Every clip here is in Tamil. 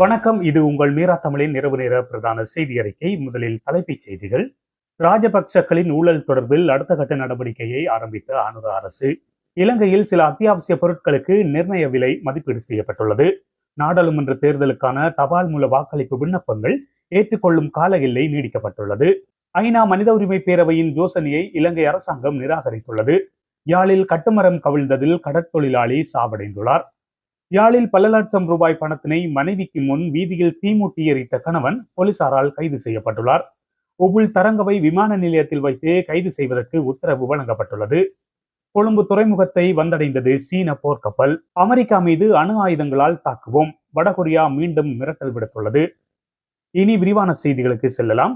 வணக்கம். இது உங்கள் மீரா தமிழின் இரவு நேர பிரதான செய்தி அறிக்கை. முதலில் தலைப்புச் செய்திகள். ராஜபக்சக்களின் ஊழல் தொடர்பில் அடுத்த கட்ட நடவடிக்கையை ஆரம்பித்த அனுர அரசு இலங்கையில் சில அத்தியாவசிய பொருட்களுக்கு நிர்ணய விலை மதிப்பீடு செய்யப்பட்டுள்ளது. நாடாளுமன்ற தேர்தலுக்கான தபால் மூல வாக்களிப்பு விண்ணப்பங்கள் ஏற்றுக்கொள்ளும் கால எல்லை நீடிக்கப்பட்டுள்ளது. ஐநா மனித உரிமை பேரவையின் யோசனையை இலங்கை அரசாங்கம் நிராகரித்துள்ளது. யாழில் கட்டுமரம் கவிழ்ந்ததில் கடற்தொழிலாளி சாவடைந்துள்ளார். யாழில் பல லட்சம் ரூபாய் பணத்தினை மனைவிக்கு முன் வீதியில் தீமூட்டி எரித்த கணவன் போலீசாரால் கைது செய்யப்பட்டுள்ளார். ஒபுல் தரங்கவை விமான நிலையத்தில் வைத்து கைது செய்வதற்கு உத்தரவு வழங்கப்பட்டுள்ளது. கொழும்பு துறைமுகத்தை வந்தடைந்தது சீன போர்க்கப்பல். அமெரிக்கா மீது அணு ஆயுதங்களால் தாக்குவோம். வடகொரியா மீண்டும் மிரட்டல் விடுத்துள்ளது. இனி விரிவான செய்திகளுக்கு செல்லலாம்.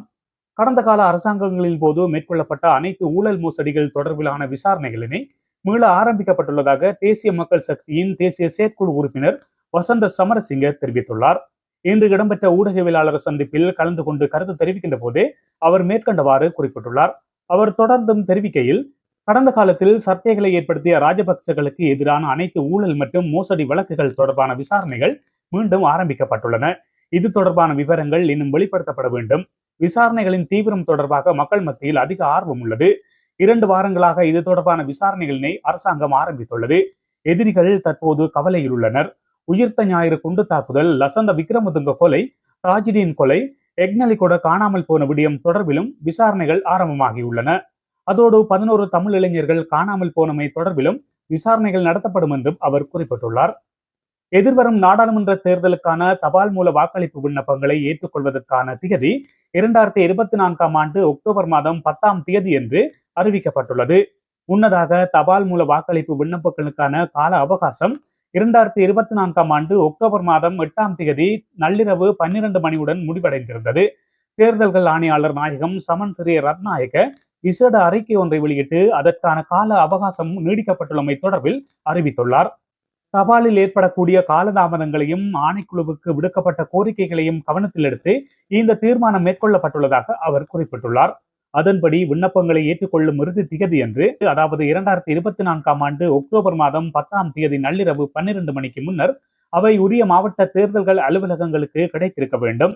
கடந்த கால அரசாங்கங்களின் போது மேற்கொள்ளப்பட்ட அனைத்து ஊழல் மோசடிகள் தொடர்பிலான விசாரணைகளினை மீள ஆரம்பிக்கப்பட்டுள்ளதாக தேசிய மக்கள் சக்தியின் தேசிய செயற்குழு உறுப்பினர் வசந்த சமரசிங்க தெரிவித்துள்ளார். இன்று இடம்பெற்ற ஊடகவியலாளர் சந்திப்பில் கலந்து கொண்டு கருத்து தெரிவிக்கின்ற போதே அவர் மேற்கண்டவாறு குறிப்பிட்டுள்ளார். அவர் தொடர்ந்தும் தெரிவிக்கையில் கடந்த காலத்தில் சர்ச்சைகளை ஏற்படுத்திய ராஜபக்சகளுக்கு எதிரான அனைத்து ஊழல் மற்றும் மோசடி வழக்குகள் தொடர்பான விசாரணைகள் மீண்டும் ஆரம்பிக்கப்பட்டுள்ளன. இது தொடர்பான விவரங்கள் இன்னும் வெளிப்படுத்தப்பட வேண்டும். விசாரணைகளின் தீவிரம் தொடர்பாக மக்கள் மத்தியில் அதிக ஆர்வம் உள்ளது. இரண்டு வாரங்களாக இது தொடர்பான விசாரணைகளினை அரசாங்கம் ஆரம்பித்துள்ளது. எதிரிகள் தற்போது கவலையில் உள்ளனர். உயிர்த்த ஞாயிறு குண்டு தாக்குதல் லசந்த விக்ரமதுங்க கொலை ராஜிடியின் கொலை எக்னலி கூட காணாமல் போன விடயம் தொடர்பிலும் விசாரணைகள் ஆரம்பமாகியுள்ளன அதோடு பதினோரு தமிழ் இளைஞர்கள் காணாமல் போனமை தொடர்பிலும் விசாரணைகள் நடத்தப்படும் என்றும் அவர் குறிப்பிட்டுள்ளார். எதிர்வரும் நாடாளுமன்ற தேர்தலுக்கான தபால் மூல வாக்களிப்பு விண்ணப்பங்களை ஏற்றுக்கொள்வதற்கான திகதி இரண்டாயிரத்தி இருபத்தி நான்காம் ஆண்டு அக்டோபர் மாதம் பத்தாம் தேதி என்று அறிவிக்கப்பட்டுள்ளது. முன்னதாக தபால் மூல வாக்களிப்பு விண்ணப்பங்களுக்கான கால அவகாசம் இரண்டாயிரத்தி இருபத்தி நான்காம் ஆண்டு அக்டோபர் மாதம் எட்டாம் தேதி நள்ளிரவு பன்னிரண்டு மணியுடன் முடிவடைந்திருந்தது. தேர்தல்கள் ஆணையாளர் நாயகம் சமன் சிறிய ரத்நாயக விசேட அறிக்கை ஒன்றை வெளியிட்டு அதற்கான கால அவகாசம் நீடிக்கப்பட்டுள்ளமை தொடர்பில் அறிவித்துள்ளார். தபாலில் ஏற்படக்கூடிய காலதாமதங்களையும் ஆணைக்குழுவுக்கு விடுக்கப்பட்ட கோரிக்கைகளையும் கவனத்தில் எடுத்து இந்த தீர்மானம் மேற்கொள்ளப்பட்டுள்ளதாக அவர் குறிப்பிட்டுள்ளார். அதன்படி விண்ணப்பங்களை ஏற்றுக்கொள்ளும் இறுதி திகதி என்று அதாவது இரண்டாயிரத்தி இருபத்தி நான்காம் ஆண்டு அக்டோபர் மாதம் பத்தாம் தேதி நள்ளிரவு பன்னிரண்டு மணிக்கு முன்னர் அவை உரிய மாவட்ட தேர்தல்கள் அலுவலகங்களுக்கு கிடைத்திருக்க வேண்டும்.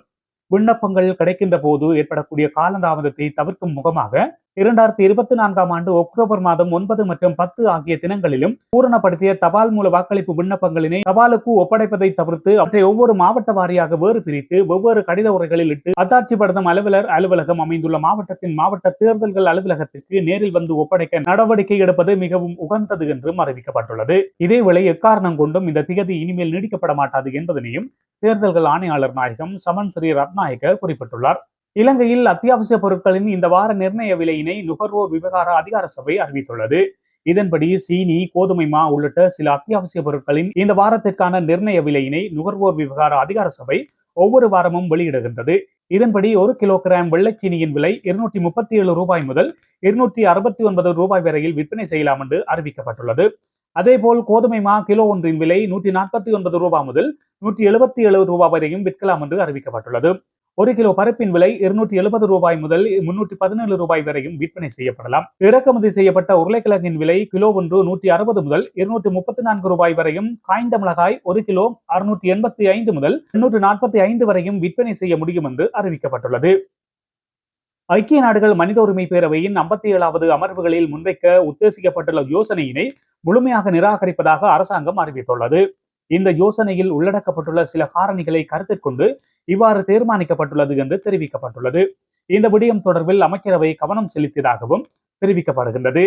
விண்ணப்பங்கள் கிடைக்கின்ற போது ஏற்படக்கூடிய காலதாமதத்தை தவிர்க்கும் முகமாக இரண்டாயிரத்தி இருபத்தி நான்காம் ஆண்டு அக்டோபர் மாதம் ஒன்பது மற்றும் பத்து ஆகிய தினங்களிலும் பூரணப்படுத்திய தபால் மூல வாக்களிப்பு விண்ணப்பங்களினை தபாலுக்கு ஒப்படைப்பதை தவிர்த்து அவற்றை ஒவ்வொரு மாவட்ட வாரியாக வேறு பிரித்து ஒவ்வொரு கடித உரைகளில் இட்டு அத்தாட்சிப்படுத்தும் அலுவலர் அலுவலகம் அமைந்துள்ள மாவட்டத்தின் மாவட்ட தேர்தல்கள் அலுவலகத்திற்கு நேரில் வந்து ஒப்படைக்க நடவடிக்கை எடுப்பது மிகவும் உகந்தது என்றும் அறிவிக்கப்பட்டுள்ளது. இதேவேளை எக்காரணம் கொண்டும் இந்த திகதி இனிமேல் நீடிக்கப்பட மாட்டாது என்பதனையும் தேர்தல்கள் ஆணையாளர் நாயகம் சமன் ஸ்ரீ ரத்நாயக்க குறிப்பிட்டுள்ளார். இலங்கையில் அத்தியாவசிய பொருட்களின் இந்த வார நிர்ணய விலையினை நுகர்வோர் விவகார அதிகார சபை அறிவித்துள்ளது. இதன்படி சீனி கோதுமை மா உள்ளிட்ட சில அத்தியாவசிய பொருட்களின் இந்த வாரத்திற்கான நிர்ணய விலையினை நுகர்வோர் விவகார அதிகார சபை ஒவ்வொரு வாரமும் வெளியிடுகின்றது. இதன்படி ஒரு கிலோகிராம் வெள்ளைச்சீனியின் விலை இருநூற்றி முப்பத்தி ஏழு ரூபாய் முதல் இருநூற்றி அறுபத்தி ஒன்பது ரூபாய் வரையில் விற்பனை செய்யலாம் என்று அறிவிக்கப்பட்டுள்ளது. அதேபோல் கோதுமை மா கிலோ ஒன்றின் விலை நூற்றி நாற்பத்தி ஒன்பது ரூபாய் முதல் நூற்றி எழுபத்தி ஏழு ரூபாய் வரையும் விற்கலாம் என்று அறிவிக்கப்பட்டுள்ளது. ஒரு கிலோ பருப்பின் விலை இருநூற்றி எழுபது ரூபாய் முதல் முன்னூற்றி பதினேழு ரூபாய் வரையும் விற்பனை செய்யப்படலாம். இறக்குமதி செய்யப்பட்ட உருளைக்கிழங்கின் விலை கிலோ ஒன்று நூற்றி அறுபது முதல் இருநூற்றி முப்பத்தி நான்கு ரூபாய் வரையும் காய்ந்த மிளகாய் ஒரு கிலோ அறுநூற்றி எண்பத்தி ஐந்து முதல் எண்ணூற்று நாற்பத்தி ஐந்து வரையும் விற்பனை செய்ய முடியும் என்று அறிவிக்கப்பட்டுள்ளது. ஐக்கிய நாடுகள் மனித உரிமை பேரவையின் ஐம்பத்தி ஏழாவது அமர்வுகளில் முன்வைக்க உத்தேசிக்கப்பட்டுள்ள யோசனையினை முழுமையாக நிராகரிப்பதாக அரசாங்கம் அறிவித்துள்ளது. இந்த யோசனையில் உள்ளடக்கப்பட்டுள்ள சில காரணிகளை கருத்தில் கொண்டு இவ்வாறு தீர்மானிக்கப்பட்டுள்ளது என்று தெரிவிக்கப்பட்டுள்ளது. இந்த விடயம் தொடர்பில் அமைச்சரவை கவனம் செலுத்தியதாகவும் தெரிவிக்கப்படுகின்றது.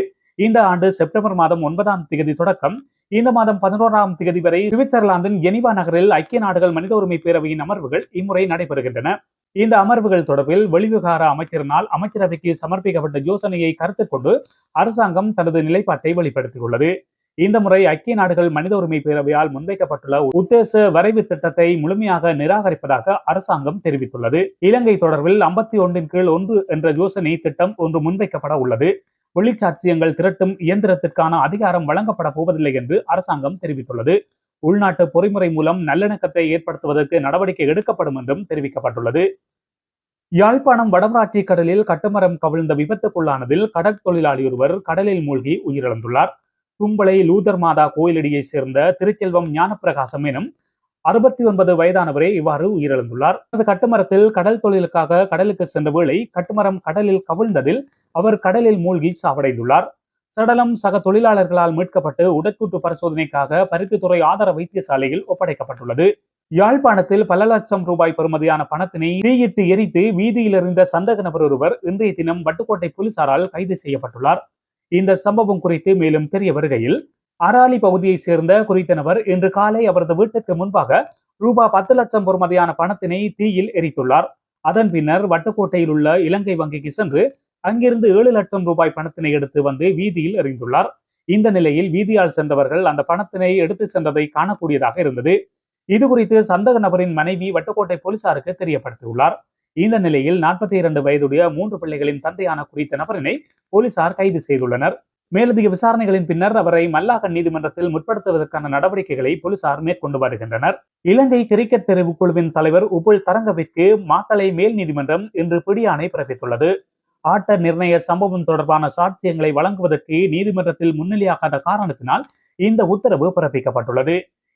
இந்த ஆண்டு செப்டம்பர் மாதம் ஒன்பதாம் தேதி தொடக்கம். இந்த மாதம் பதினோராம் தேதி வரை சுவிட்சர்லாந்தின் ஜெனிவா நகரில் ஐக்கிய நாடுகள் மனித உரிமை பேரவையின் அமர்வுகள் இம்முறை நடைபெறுகின்றன. இந்த அமர்வுகள் தொடர்பில் வெளிவிகார அமைச்சரினால் அமைச்சரவைக்கு சமர்ப்பிக்கப்பட்ட யோசனையை கருத்து கொண்டு அரசாங்கம் தனது நிலைப்பாட்டை வெளிப்படுத்தியுள்ளது. இந்த முறை ஐக்கிய நாடுகள் மனித உரிமை பேரவையால் முன்வைக்கப்பட்டுள்ள உத்தேச வரைவு திட்டத்தை முழுமையாக நிராகரிப்பதாக அரசாங்கம் தெரிவித்துள்ளது. இலங்கை தொடர்பில் ஐம்பத்தி ஒன்றின் கீழ் ஒன்று என்ற யோசனை திட்டம் ஒன்று முன்வைக்கப்பட உள்ளது. ஒளிச்சாட்சியங்கள் திரட்டும் இயந்திரத்திற்கான அதிகாரம் வழங்கப்பட போவதில்லை என்று அரசாங்கம் தெரிவித்துள்ளது. உள்நாட்டு பொறிமுறை மூலம் நல்லிணக்கத்தை ஏற்படுத்துவதற்கு நடவடிக்கை எடுக்கப்படும் என்றும் தெரிவிக்கப்பட்டுள்ளது. யாழ்ப்பாணம் வடமராட்சி கடலில் கட்டுமரம் கவிழ்ந்த விபத்துக்குள்ளானதில் கடற்தொழிலாளி ஒருவர் கடலில் மூழ்கி உயிரிழந்துள்ளார். கும்பளை லூதர் மாதா கோயிலடியை சேர்ந்த திருச்செல்வம் ஞானப்பிரகாசம் எனும் அறுபத்தி ஒன்பது வயதானவரே இவ்வாறு உயிரிழந்துள்ளார். தனது கட்டுமரத்தில் கடல் தொழிலுக்காக கடலுக்கு சென்ற வேளை கட்டுமரம் கடலில் கவிழ்ந்ததில் அவர் கடலில் மூழ்கி சாவடைந்துள்ளார். சடலம் சக தொழிலாளர்களால் மீட்கப்பட்டு உடற்கூட்டு பரிசோதனைக்காக பருத்தித்துறை ஆதார வைத்தியசாலையில் ஒப்படைக்கப்பட்டுள்ளது. யாழ்ப்பாணத்தில் பல லட்சம் ரூபாய் பெறுமதியான பணத்தினை தீயிட்டு எரித்து வீதியில் இருந்த சந்தக நபர் ஒருவர் இன்றைய தினம் வட்டுக்கோட்டை போலீசாரால் கைது செய்யப்பட்டுள்ளார். இந்த சம்பவம் குறித்து மேலும் தெரிய வருகையில் அராலி பகுதியைச் சேர்ந்த குறித்த நபர் இன்று காலை அவரது வீட்டுக்கு முன்பாக ரூபாய் பத்து லட்சம் பொறுமதியான பணத்தினை தீயில் எரித்துள்ளார் அதன் பின்னர் வட்டுக்கோட்டையில் உள்ள இலங்கை வங்கிக்கு சென்று அங்கிருந்து ஏழு லட்சம் ரூபாய் பணத்தினை எடுத்து வந்து வீதியில் எறிந்துள்ளார். இந்த நிலையில் வீதியால் சென்றவர்கள் அந்த பணத்தினை எடுத்து சென்றதை காணக்கூடியதாக இருந்தது. இது குறித்து சந்தக நபரின் மனைவி வட்டுக்கோட்டை போலீசாருக்கு தெரியப்படுத்தியுள்ளார். இந்த நிலையில் நாற்பத்தி இரண்டு வயதுடைய மூன்று பிள்ளைகளின் தந்தையான குறித்த நபரினை போலீசார் கைது செய்துள்ளனர். மேலதிக விசாரணைகளின் பின்னர் அவரை மல்லாகன் நீதிமன்றத்தில் முற்படுத்துவதற்கான நடவடிக்கைகளை போலீசார் மேற்கொண்டு வருகின்றனர். இலங்கை கிரிக்கெட் தெரிவு குழுவின் தலைவர் உபுல் தரங்கவிற்கு மாத்தளை மேல் நீதிமன்றம் இன்று பிடியாணை பிறப்பித்துள்ளது. ஆட்ட நிர்ணய சம்பவம் தொடர்பான சாட்சியங்களை வழங்குவதற்கு நீதிமன்றத்தில் முன்னிலையாகாத காரணத்தினால் இந்த உத்தரவு பிறப்பிக்கப்பட்டுள்ளது.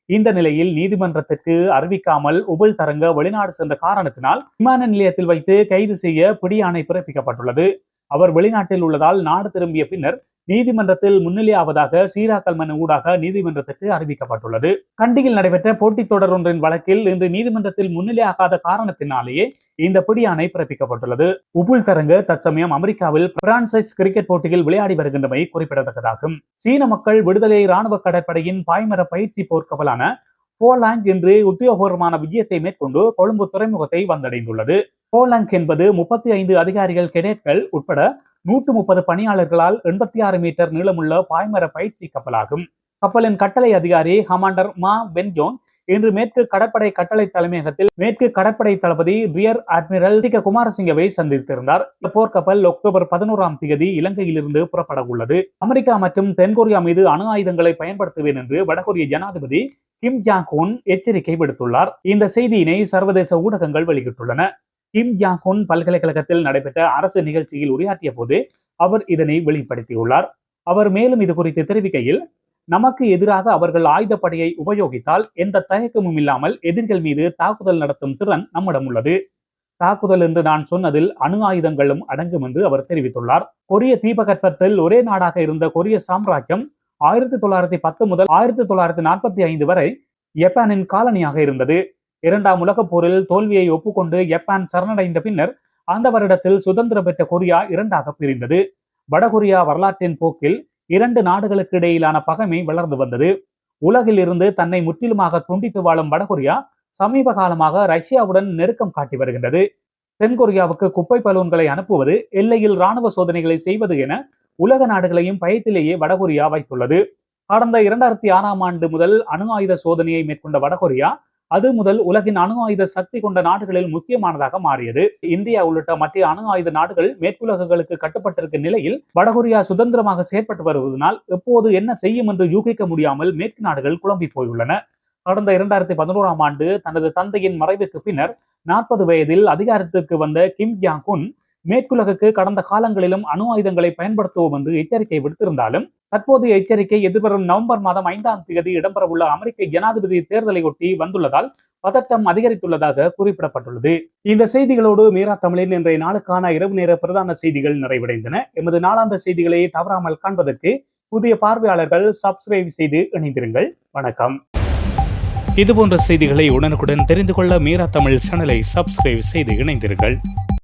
இந்த நிலையில் நீதிமன்றத்திற்கு அறிவிக்காமல் உபல் தரங்க வெளிநாடு சென்ற காரணத்தினால் விமான நிலையத்தில் வைத்து கைது செய்ய பிடியாணை பிறப்பிக்கப்பட்டுள்ளது. அவர் வெளிநாட்டில் உள்ளதால் நாடு திரும்பிய பின்னர் நீதிமன்றத்தில் முன்னிலையாவதாக சீராக்கல் மனு ஊடாக நீதிமன்றத்திற்கு அறிவிக்கப்பட்டுள்ளது. கண்டியில் நடைபெற்ற போட்டித் தொடர் ஒன்றின் வழக்கில் இன்று நீதிமன்றத்தில் முன்னிலையாகாத காரணத்தினாலேயே இந்த பிடியாணை பிறப்பிக்கப்பட்டுள்ளது. உபுல் தரங்கு தற்சமயம் அமெரிக்காவில் பிரான்சைஸ் கிரிக்கெட் போட்டியில் விளையாடி வருகின்றமை குறிப்பிடத்தக்கதாகும். சீன மக்கள் விடுதலை ராணுவ கடற்படையின் பாய்மர பயிற்சி போர்க்கப்பலான போலாங் இன்று உத்தியோகபூர்வமான விஜயத்தை மேற்கொண்டு கொழும்பு துறைமுகத்தை வந்தடைந்துள்ளது. போலாங் என்பது முப்பத்தி ஐந்து அதிகாரிகள் கெடேட்கள் உட்பட நூற்று முப்பது பணியாளர்களால் எண்பத்தி ஆறு மீட்டர் நீளமுள்ள பாய்மர பயிற்சி கப்பலாகும். கப்பலின் கட்டளை அதிகாரி கமாண்டர் மா பென்ஜோங் இன்று மேற்கு கடற்படை கட்டளை தலைமையகத்தில் மேற்கு கடற்படை தளபதி ரியர் அட்மிரல் டி குமாரசிங்கவை சந்தித்திருந்தார். இந்த போர்க்கப்பல் அக்டோபர் பதினோராம் தேதி இலங்கையிலிருந்து புறப்பட உள்ளது அமெரிக்கா மற்றும் தென்கொரியா மீது அணு ஆயுதங்களை பயன்படுத்துவேன் என்று வடகொரிய ஜனாதிபதி கிம் ஜாங் உன் எச்சரிக்கை விடுத்துள்ளார். இந்த செய்தியினை சர்வதேச ஊடகங்கள் வெளியிட்டுள்ளன. கிம் ஜாங் உன் பல்கலைக்கழகத்தில் நடைபெற்ற அரசு நிகழ்ச்சியில் உரையாற்றிய போது அவர் இதனை வெளிப்படுத்தியுள்ளார். அவர் மேலும் இது குறித்து தெரிவிக்கையில் நமக்கு எதிராக அவர்கள் ஆயுதப்படையை உபயோகித்தால் எந்த தயக்கமும் இல்லாமல் எதிரிகள் மீது தாக்குதல் நடத்தும் திறன் நம்மிடம் உள்ளது. தாக்குதல் என்று நான் சொன்னதில் அணு ஆயுதங்களும் அடங்கும் என்று அவர் தெரிவித்துள்ளார். கொரிய தீபகற்பத்தில் ஒரே நாடாக இருந்த கொரிய சாம்ராஜ்யம் ஆயிரத்தி தொள்ளாயிரத்தி பத்து முதல் ஆயிரத்தி தொள்ளாயிரத்தி நாற்பத்தி ஐந்து வரை ஜப்பானின் காலனியாக இருந்தது. இரண்டாம் உலகப் போரில் தோல்வியை ஒப்புக்கொண்டு ஜப்பான் சரணடைந்த பின்னர் அந்த வருடத்தில் சுதந்திரம் பெற்ற கொரியா இரண்டாக பிரிந்தது. வடகொரியா வரலாற்றின் போக்கில் இரண்டு நாடுகளுக்கு இடையிலான பகைமை வளர்ந்து வந்தது. உலகில் இருந்து தன்னை முற்றிலுமாக துண்டித்து வாழும் வடகொரியா சமீப காலமாக ரஷ்யாவுடன் நெருக்கம் காட்டி வருகின்றது. தென்கொரியாவுக்கு குப்பை பலூன்களை அனுப்புவது எல்லையில் ராணுவ சோதனைகளை செய்வது என உலக நாடுகளையும் பயத்திலேயே வடகொரியா வைத்துள்ளது. கடந்த இரண்டாயிரத்தி ஆறாம் ஆண்டு முதல் அணு ஆயுத சோதனையை மேற்கொண்ட வடகொரியா அது முதல் உலகின் அணு ஆயுத சக்தி கொண்ட நாடுகளில் முக்கியமானதாக மாறியது. இந்தியா உள்ளிட்ட மற்ற அணு ஆயுத நாடுகள் மேற்குலகங்களுக்கு கட்டுப்பட்டிருக்கும் நிலையில் வடகொரியா சுதந்திரமாக செயற்பட்டு வருவதனால் எப்போது என்ன செய்யும் என்று யூகிக்க முடியாமல் மேற்கு நாடுகள் குழம்பி போயுள்ளன. கடந்த இரண்டாயிரத்தி பதினோராம் ஆண்டு தனது தந்தையின் மறைவுக்கு பின்னர் நாற்பது வயதில் அதிகாரத்திற்கு வந்த கிம் ஜாங் மேற்குலகுக்கு கடந்த காலங்களிலும் அணு ஆயுதங்களை பயன்படுத்துவோம் என்று எச்சரிக்கை விடுத்திருந்தாலும் தற்போதைய எச்சரிக்கை எதிர்வரும் நவம்பர் மாதம் ஐந்தாம் தேதி இடம்பெறவுள்ள அமெரிக்க ஜனாதிபதி தேர்தலை ஒட்டி வந்துள்ளதால் பதட்டம் அதிகரித்துள்ளதாக குறிப்பிடப்பட்டுள்ளது. இந்த செய்திகளோடு மீரா தமிழின் இன்றைய நாளுக்கான இரவு நேர பிரதான செய்திகள் நிறைவடைந்தன. எமது நாளாந்த செய்திகளை தவறாமல் காண்பதற்கு புதிய பார்வையாளர்கள் சப்ஸ்கிரைப் செய்து இணைந்திருங்கள். வணக்கம். இதுபோன்ற செய்திகளை உடனுக்குடன் தெரிந்து கொள்ள மீரா தமிழ் சேனலை சப்ஸ்கிரைப் செய்து இணைந்திருங்கள்.